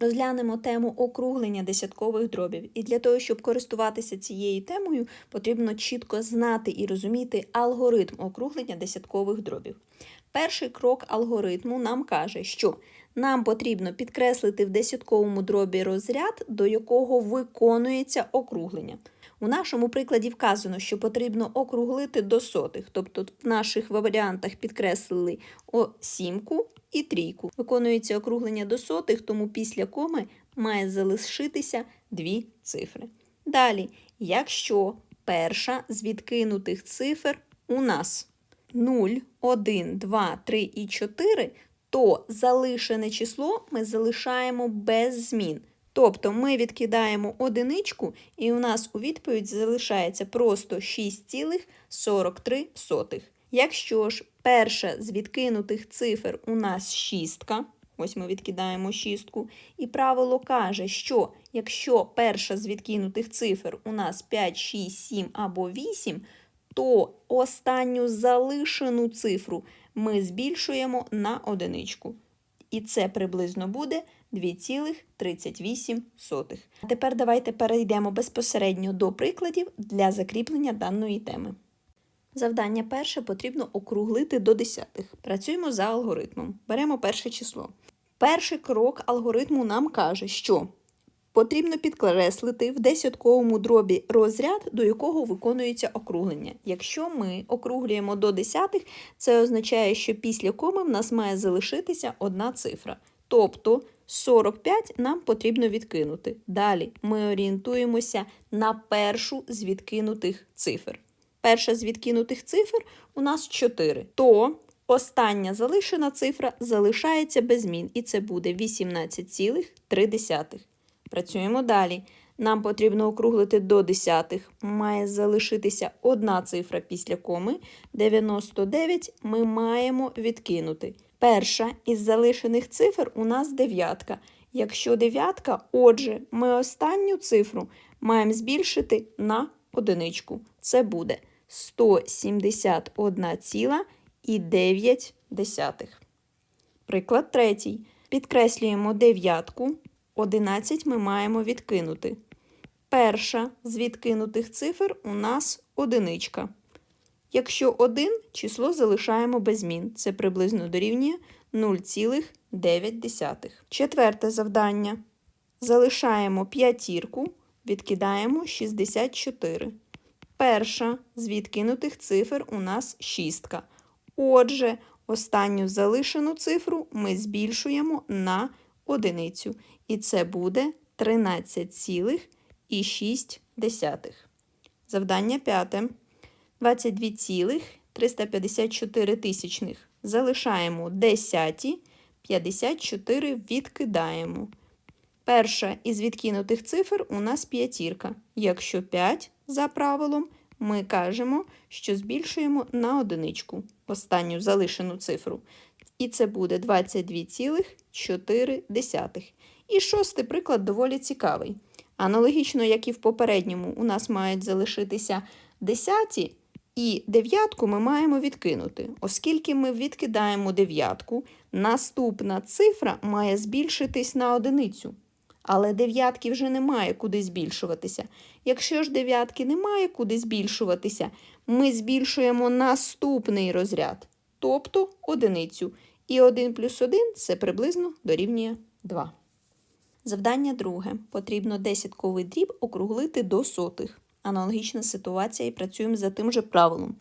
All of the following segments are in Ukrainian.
Розглянемо тему округлення десяткових дробів. І для того, щоб користуватися цією темою, потрібно чітко знати і розуміти алгоритм округлення десяткових дробів. Перший крок алгоритму нам каже, що нам потрібно підкреслити в десятковому дробі розряд, до якого виконується округлення. У нашому прикладі вказано, що потрібно округлити до сотих, тобто в наших варіантах підкреслили о сімку і трійку. Виконується округлення до сотих, тому після коми має залишитися дві цифри. Далі, якщо перша з відкинутих цифр у нас 0, 1, 2, 3 і 4, то залишене число ми залишаємо без змін. Тобто ми відкидаємо одиничку, і у нас у відповідь залишається просто 6,43. Якщо ж перша з відкинутих цифр у нас шістка, ось ми відкидаємо шістку, і правило каже, що якщо перша з відкинутих цифр у нас 5, 6, 7 або 8, то останню залишену цифру ми збільшуємо на одиничку. І це приблизно буде 2,38. А тепер давайте перейдемо безпосередньо до прикладів для закріплення даної теми. Завдання перше потрібно округлити до десятих. Працюємо за алгоритмом. Беремо перше число. Перший крок алгоритму нам каже, що потрібно підкреслити в десятковому дробі розряд, до якого виконується округлення. Якщо ми округлюємо до десятих, це означає, що після коми в нас має залишитися одна цифра. Тобто 45 нам потрібно відкинути. Далі ми орієнтуємося на першу з відкинутих цифр. Перша з відкинутих цифр у нас 4. То остання залишена цифра залишається без змін, і це буде 18,3. Працюємо далі. Нам потрібно округлити до десятих. Має залишитися одна цифра після коми. 99 ми маємо відкинути. Перша із залишених цифр у нас дев'ятка. Якщо дев'ятка, отже, ми останню цифру маємо збільшити на одиничку. Це буде 171,9. Приклад третій. Підкреслюємо дев'ятку. 11 ми маємо відкинути. Перша з відкинутих цифр у нас одиничка. Якщо 1, число залишаємо без змін. Це приблизно дорівнює 0,9. Четверте завдання. Залишаємо п'ятірку, відкидаємо 64. Перша з відкинутих цифр у нас шістка. Отже, останню залишену цифру ми збільшуємо на одиницю. І це буде 13,6. Завдання п'яте. 22,354 тисячних. Залишаємо десяті, 54 відкидаємо. Перша із відкинутих цифр у нас п'ятірка. Якщо 5 за правилом, ми кажемо, що збільшуємо на одиничку останню залишену цифру. І це буде 22,4. І шостий приклад доволі цікавий. Аналогічно, як і в попередньому, у нас мають залишитися десяті, і дев'ятку ми маємо відкинути. Оскільки ми відкидаємо дев'ятку, наступна цифра має збільшитись на одиницю. Але дев'ятки вже немає куди збільшуватися. Якщо ж дев'ятки немає куди збільшуватися, ми збільшуємо наступний розряд, тобто одиницю. І 1 плюс 1 це приблизно дорівнює 2. Завдання друге. Потрібно десятковий дріб округлити до сотих. Аналогічна ситуація і працюємо за тим же правилом.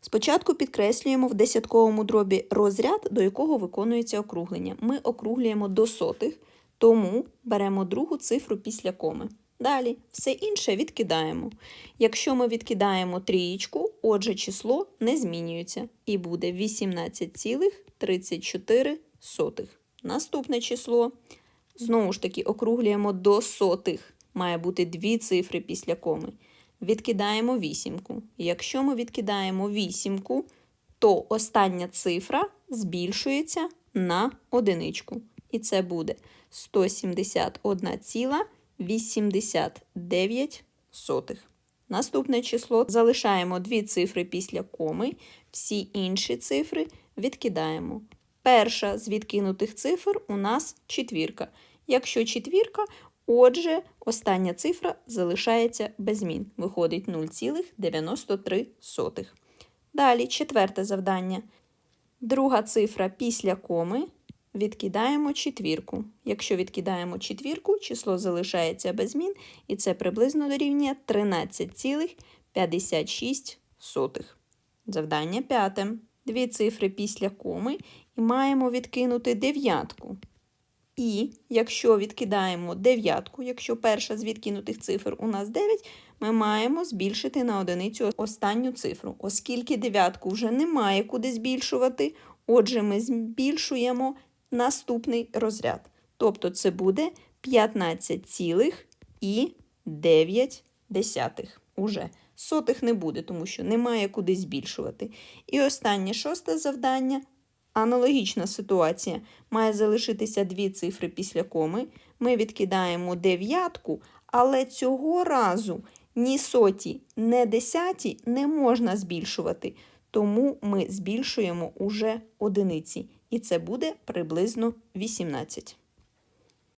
Спочатку підкреслюємо в десятковому дробі розряд, до якого виконується округлення. Ми округлюємо до сотих, тому беремо другу цифру після коми. Далі все інше відкидаємо. Якщо ми відкидаємо трієчку, отже число не змінюється і буде 18,34. Наступне число. Знову ж таки, округлюємо до сотих. Має бути дві цифри після коми. Відкидаємо вісімку. Якщо ми відкидаємо вісімку, то остання цифра збільшується на одиничку. І це буде 171,89. Наступне число залишаємо дві цифри після коми, всі інші цифри відкидаємо. Перша з відкинутих цифр у нас четвірка. Якщо четвірка, отже, остання цифра залишається без змін. Виходить 0,93. Далі четверте завдання. Друга цифра після коми відкидаємо четвірку. Якщо відкидаємо четвірку, число залишається без змін, і це приблизно дорівнює 13,56. Завдання п'яте. Дві цифри після коми і маємо відкинути дев'ятку. І якщо відкидаємо дев'ятку, якщо перша з відкинутих цифр у нас 9, ми маємо збільшити на одиницю останню цифру. Оскільки дев'ятку вже немає куди збільшувати, отже, ми збільшуємо наступний розряд. Тобто це буде 15,9 уже. Сотих не буде, тому що немає куди збільшувати. І останнє шосте завдання. Аналогічна ситуація. Має залишитися дві цифри після коми. Ми відкидаємо дев'ятку, але цього разу ні соті, ні десяті не можна збільшувати. Тому ми збільшуємо уже одиниці. І це буде приблизно 18.